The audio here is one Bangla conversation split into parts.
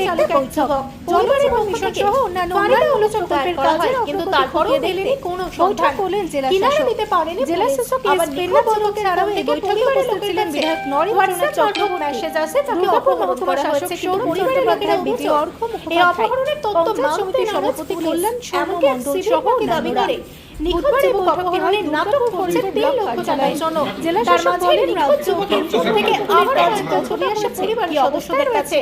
দেখতে বৈঠক পরিবারের কমিশন সহ অন্যান্য উন্নয়ন আলোচক দায়ের করা কিন্তু তারপরেও মেলেনি কোনো সন্ধান করলেন জেলা শাসক দিতে পারেনি জেলা শাসক এস বেন্না বলকে ছাড়াও এই বৈঠকে উপস্থিত ছিলেন বিধায়ক নরেন্দ্রনাথ চক্রবর্তী মেসেজ আছে তাকে অপহরণ করা হয়েছে কিন্তু পরিবারের লোকেরা বিজয় অর্ঘ এই অপহরণের তথ্য মানতে সভাপতি কল্যাণ এমনকি এক সিভিলকে দাবি করে নিখোঁজ এবং অপহরণের নাটক করছে তিন লক্ষ টাকার জন্য জেলা শাসক বলেন নিখোঁজ যুবকের থেকে আবার একটা ছবি আসে পরিবারের সদস্যদের কাছে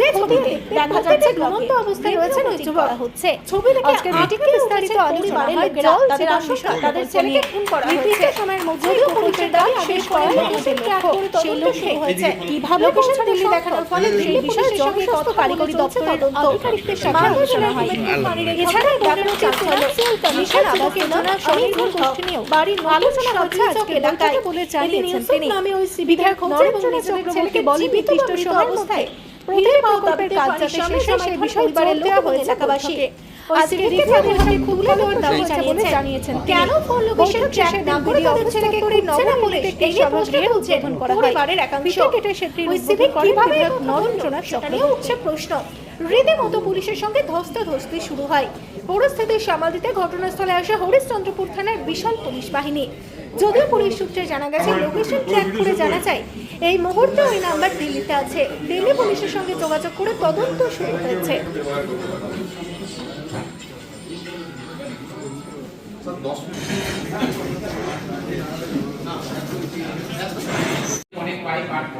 যে ছবিতে দেখা যাচ্ছে ঘুমন্ত অবস্থায় রয়েছেন ওই যুবক হচ্ছে। ছবি দেখে আজকের মিটিংয়ে বিস্তারিত আলোচনা হয় জল তাদের আশঙ্কা তাদের ছেলেকে খুন করা হয়েছে। সময়ের মধ্যে পুলিশের দাবি শেষ করার লোকেশন ট্র্যাক করে তদন্ত হয়েছে। কীভাবে লোকেশন দিল্লি দেখানোর ফলে সেই বিষয়ে জনস্বাস্থ্য কারিগরি দপ্তরের আধিকারিকদের সাথে আলোচনা হয় এছাড়া দেখানো ফিনান্সিয়াল কমিশন আবাস যোজনা স্বনির্ভর গোষ্ঠী নিয়েও বাড়ির আলোচনা হচ্ছে আজকে এলাকায় বলে জানিয়েছেন তিনি নামে ওই বিধায়ক নরেন্দ্রনাথ চক্রবর্তী বলেন বিতৃষ্ট অবস্থায় প্রতিটি প্রকল্পের কাজ যাতে শেষ হয় সেই বিষয়ে জোর দেওয়া হয়েছে এলাকাবাসীকে আজকে রিপোর্টের হাতে দেওয়ার দাবি জানিয়েছেন কেন ফোন লোকেশন ট্র্যাক না করে তাদের ছেলেকে করে নগর পুলিশ এই নিয়ে উদ্বোধন করা হয়। পরিবারের একাংশ কেটে সেটি সিভিক কীভাবে নরেন্দ্রনাথ চক্রবর্তী উঠছে প্রশ্ন। রীতিমতো পুলিশের সঙ্গে ধস্তাধস্তি শুরু হয়। পরিস্থিতি সামাল দিতে ঘটনাস্থলে আসে হরিশ্চন্দ্রপুর থানার বিশাল পুলিশ বাহিনী। যদিও পুলিশ সূত্রে জানা গেছে লোকেশন ট্র্যাক করে জানা যায় এই মুহূর্তে ওই নাম্বার দিল্লিতে আছে। দিল্লি পুলিশের সঙ্গে যোগাযোগ করে তদন্ত শুরু হয়েছে অনেক পাইপ আটকে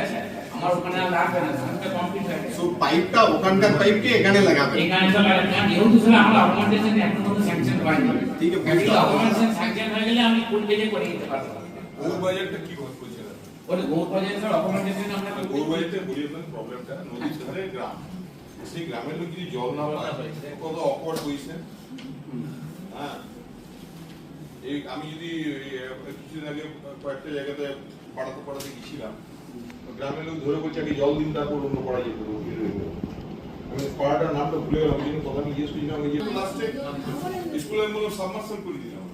আছে। আমার ওখানে লাগবে না ধানটা কমপ্লিট হয়ে গেছে। সো পাইপটা ওখানকার পাইপটি এখানে লাগাবে? এখানে তো লাগে না যেহেতু আমার অকমেন্টেশন এখন পর্যন্ত হয়নি যদি অকমেন্টেশন স্যাংশন হয়ে গেলে আমি পেজে করে দিতে পারব? কি গৌর আমরা দেন প্রবলেমটা গ্রাম। সেই গ্রামের লোক যদি জল না পায় কত অকওয়ার্ড পজিশন হ্যাঁ। এই আমি যদি কিছুদিন আগে কয়েকটা জায়গাতে পাড়াতে পাড়াতে গেছিলাম। গ্রামের লোক ধরে বলছে আগে জল দিন তারপর অন্য পাড়া যেতে পাড়াটার নামটা ভুলে গেলাম কিন্তু কথা আমি জিজ্ঞেস করছিলাম ওই যে লাস্টে স্কুলের মূল সাবমার্শন করে দিলাম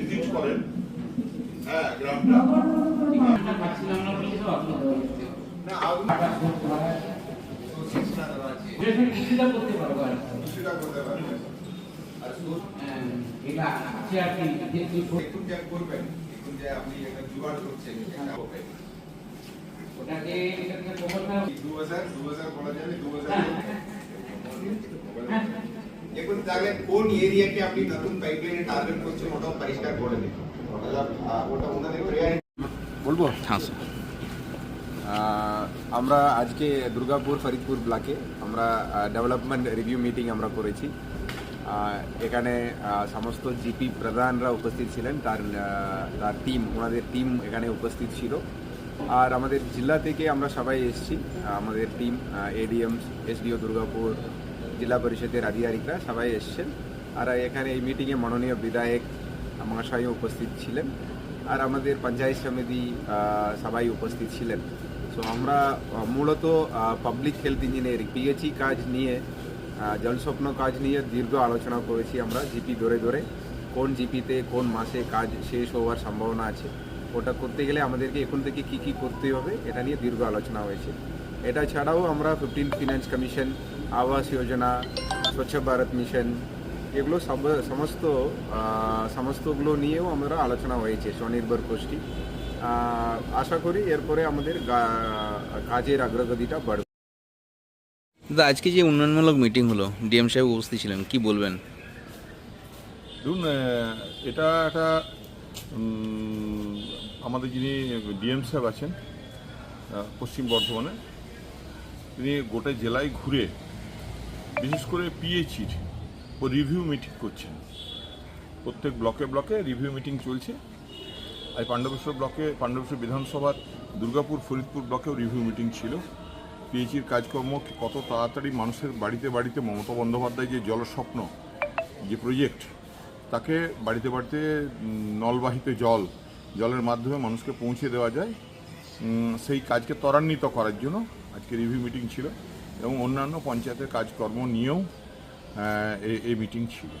ভিজিট করেন হ্যাঁ গ্রামটা না আগুন করতে পারব করতে হ্যাঁ, এটা আছে আর যে আপনি একটা জোগাড় করছেন হ্যাঁ বলব আহ, আমরা আজকে দুর্গাপুর ফরিদপুর ব্লকে আমরা ডেভেলপমেন্ট রিভিউ মিটিং আমরা করেছি। এখানে সমস্ত জিপি প্রধানরা উপস্থিত ছিলেন। তার তার টিম ওনাদের টিম এখানে উপস্থিত ছিল। আর আমাদের জেলা থেকে আমরা সবাই এসেছি। আমাদের টিম এডিএম এসডিও দুর্গাপুর, জেলা পরিষদের আধিকারিকরা সবাই এসছেন। আর এখানে এই মিটিংয়ে মাননীয় বিধায়ক মহাশয় উপস্থিত ছিলেন। আর আমাদের পঞ্চায়েত সমিতি সবাই উপস্থিত ছিলেন। সো আমরা মূলত পাবলিক হেলথ ইঞ্জিনিয়ারিং পিএইচই কাজ নিয়ে জলস্বপ্ন কাজ নিয়ে দীর্ঘ আলোচনা করেছি আমরা। জিপি ধরে ধরে, কোন জিপিতে কোন মাসে কাজ শেষ হওয়ার সম্ভাবনা আছে। ওটা করতে গেলে আমাদেরকে এখন থেকে কি কি করতে হবে এটা নিয়ে দীর্ঘ আলোচনা হয়েছে। এটা ছাড়াও আমরা fifteen finance commission Awas Yojana স্বচ্ছ ভারত মিশন এগুলো সব সমস্ত সমস্তগুলো নিয়েও আমরা আলোচনা হয়েছে স্বনির্ভর গোষ্ঠী। আশা করি এরপরে আমাদের গা- কাজের অগ্রগতিটা বাড়বে। দাদা আজকে যে উন্নয়নমূলক মিটিং হলো ডিএম সাহেব উপস্থিত ছিলেন কি বলবেন? দেখুন আহ, এটা একটা আমাদের যিনি ডিএম সাহেব আছেন পশ্চিম বর্ধমানে, তিনি গোটা জেলায় ঘুরে, বিশেষ করে পিএইচির ও রিভিউ মিটিং করছেন। প্রত্যেক ব্লকে ব্লকে রিভিউ মিটিং চলছে। আর পাণ্ডবেশ্বর ব্লকে, পাণ্ডবেশ্বর বিধানসভার দুর্গাপুর, ফরিদপুর ব্লকেও রিভিউ মিটিং ছিল। পিএইচির কাজকর্ম কত তাড়াতাড়ি মানুষের বাড়িতে বাড়িতে মমতা বন্দ্যোপাধ্যায় যে জলস্বপ্ন, যে প্রজেক্ট তাকে বাড়িতে বাড়িতে নলবাহিত জল জলের মাধ্যমে মানুষকে পৌঁছে দেওয়া যায়। সেই কাজকে ত্বরান্বিত করার জন্য আজকে রিভিউ মিটিং ছিল এবং অন্যান্য পঞ্চায়েতের কাজকর্ম নিয়েও এই মিটিং ছিল।